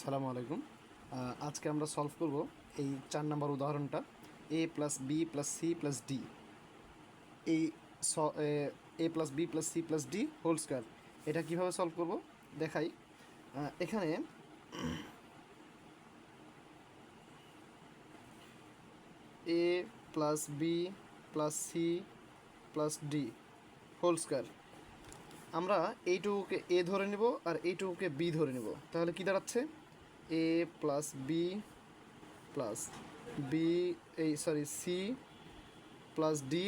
সালামু আলাইকুম। আজকে আমরা সলভ করব এই চার নাম্বার উদাহরণটা A plus B plus C plus D এই A plus B plus C plus D whole square এটা কীভাবে সলভ করব? দেখাই। এখানে A plus B plus C plus D whole square আমরা এইটুকুকে এ ধরে নেব আর এইটুকুকে বি ধরে নেব। তাহলে কি দাঁড়াচ্ছে? A plus B plus B এই sorry C plus D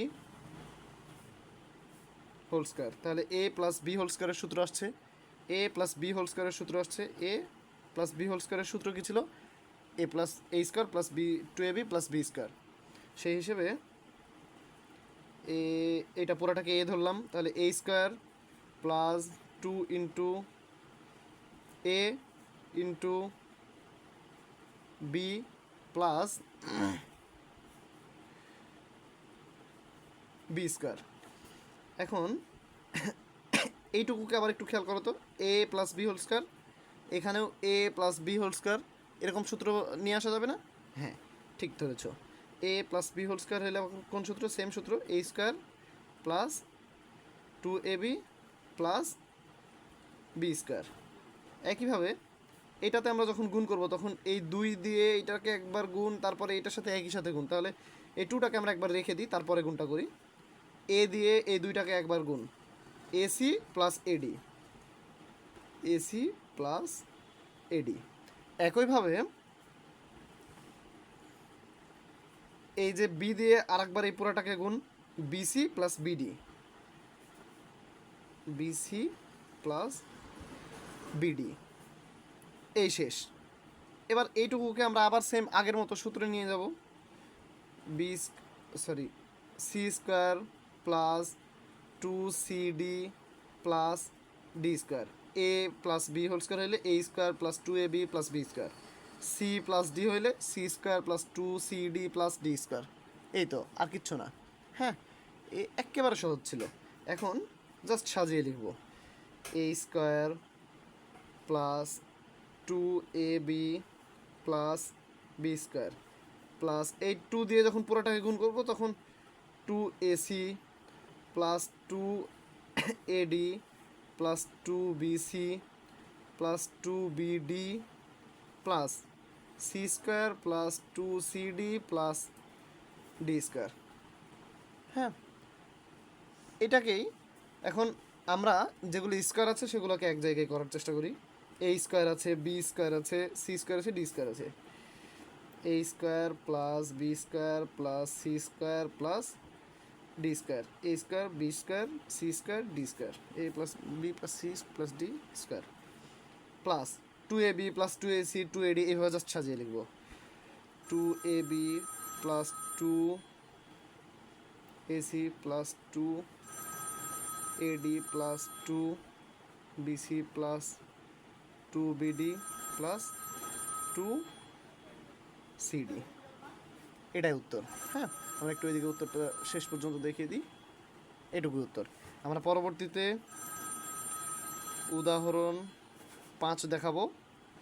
whole square তাহলে এ প্লাস বি হোল স্কোয়ারের সূত্র আসছে। এ প্লাস বি হোল স্কোয়ারের সূত্র আসছে। এ প্লাস বি হোল স্কোয়ারের সূত্র কী ছিল? A plus A square plus B two A B plus B square সেই হিসেবে এ এটা পুরোটাকে এ ধরলাম। তাহলে A square plus two into A into B plus B square এখন এইটুকুকে আবার একটু খেয়াল করো তো। A plus B whole square এখানেও A plus B whole square এরকম সূত্র নিয়ে আসা যাবে না? হ্যাঁ ঠিক ধরেছ। A plus B whole square হলে কোন সূত্র? সেম সূত্র A square plus two A B plus B square একইভাবে এটাতে আমরা যখন গুণ করব, তখন এই দুই দিয়ে এটাকে একবার গুণ, তারপরে এটার সাথে একই সাথে গুণ। তাহলে এই টুটাকে আমরা একবার রেখে দিই, তারপরে গুণটা করি। এ দিয়ে এই দুইটাকে একবার গুণ। AC plus AD AC plus AD একইভাবে এই যে বি দিয়ে আরেকবার এই পুরাটাকে গুণ BC plus BD BC plus BD এই শেষ। এবার এইটুকুকে আমরা আবার সেম আগের মতো সূত্রে নিয়ে যাব। B sorry C square plus two C D plus D square A plus B whole square হইলে A square plus two A B plus B square C plus D হইলে C square plus two C D plus D square এই তো, আর কিচ্ছু না। হ্যাঁ এ একেবারে সহজ ছিল। এখন জাস্ট সাজিয়ে লিখব। A square plus two A B plus B square plus এই টু দিয়ে যখন পুরোটাকে গুণ করব, তখন two AC plus two AD plus two BC plus two BD plus C square plus two CD plus D square হ্যাঁ এটাকেই এখন আমরা যেগুলো স্কোয়ার আছে সেগুলোকে এক জায়গায় করার চেষ্টা করি। এ স্কোয়ার আছে বি স্কোয়ার আছে সি স্কোয়ার আছে ডি স্কোয়ার আছে। A square plus B square plus C square plus D square A square B square C square D square A plus B plus C plus D square plus two A B plus two A C two A D এইভাবে just সাজিয়ে লিখব। Two A B plus two A C plus two A D plus two BC plus two BD plus two CD এটাই উত্তর হ্যাঁ? আমরা একটু এদিকে উত্তরটা শেষ পর্যন্ত দেখিয়ে দিই। এটুকুই উত্তর। আমরা পরবর্তীতে উদাহরণ পাঁচ দেখাবো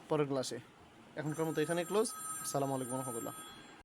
পরের ক্লাসে এখনকার মতো এখানে ক্লোজ সালামু আলাইকুম রহমতুল্লাহ।